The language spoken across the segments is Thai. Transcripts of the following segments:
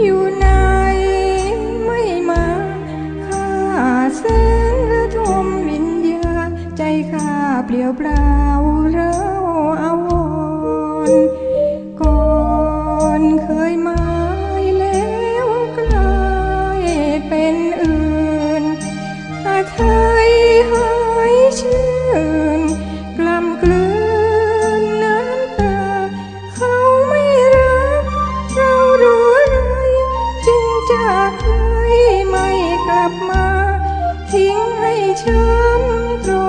อยู่ไหนไม่มาข้าแสนระทมวิญญาใจข้าเปลี่ยวเปล่า งใ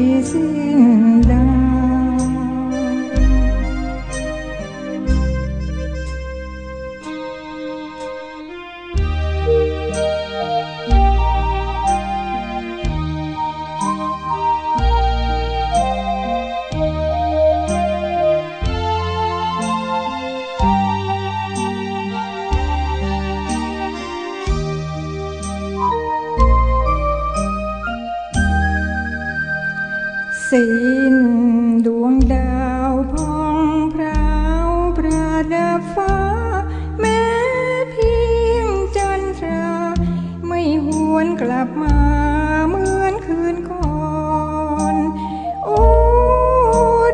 รี สิ้นดวงดาวพองพราวประดับฟ้า แม้เพียงจันทรา ไม่หวนกลับมาเหมือนคืนก่อน โอ้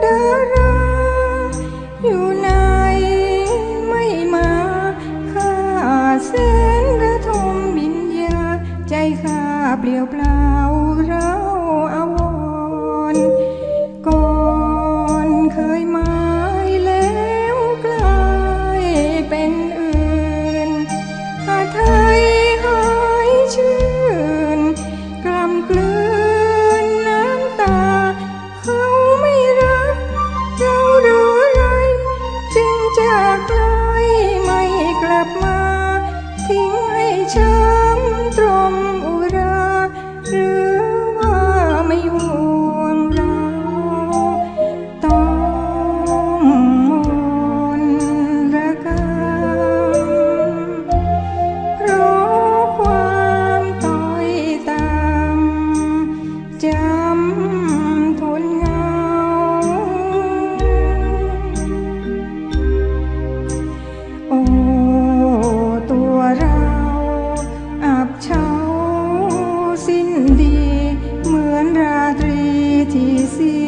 ดารา อยู่ไหนไม่มาข้าแสนระทมบิญญาใจข้าเปลี่ยวเปล่า สิงให้ช้ำตรมอุราหรือ Easy.